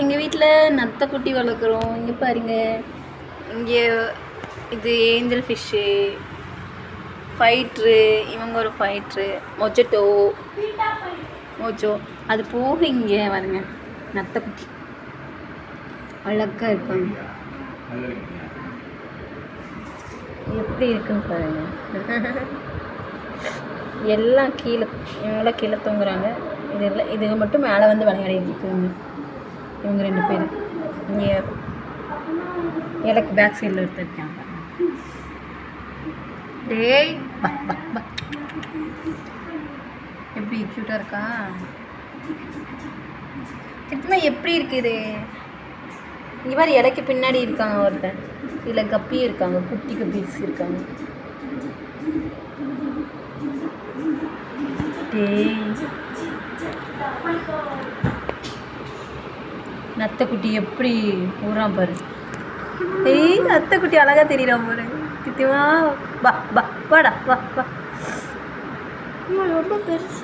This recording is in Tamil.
எங்கள் வீட்டில் நத்தை குட்டி வளர்க்குறோம். இங்கே பாருங்க. இங்கே இது ஏஞ்சல் ஃபிஷ்ஷு ஃபைட்ரு இவங்க ஒரு ஃபைட்ரு மொஜட்டோ மோஜோ. அது போக இங்கே பாருங்க. நத்தை குட்டி. அழகாக இருப்பாங்க எப்படி இருக்குன்னு பாருங்க. எல்லாம் கீழே இவங்களாம் கீழே தூங்குறாங்க. இது இல்லை இது மட்டும் மேலே வந்து விளையாடிட்டு இருக்குங்க இவங்க ரெண்டு பேர். இங்கே எனக்கு பேக் சைடில் எடுத்துருக்கேன் டேய் எப்படி க்யூட்டாக இருக்கா? கிட்டமா எப்படி இருக்குது? இங்கே மாதிரி இடைக்கு பின்னாடி இருக்காங்க ஒருத்தன் இதில் கப்பி இருக்காங்க. குட்டி கப்பீஸ் இருக்காங்க. டேய். நத்தைக்குட்டி எப்படி ஊறான் பாரு. ஏய் நத்தைக்குட்டி அழகா தெரியுறான் பாரு. கித்தியமா வா வா வாடா வா வா. ரொம்ப பெருசு.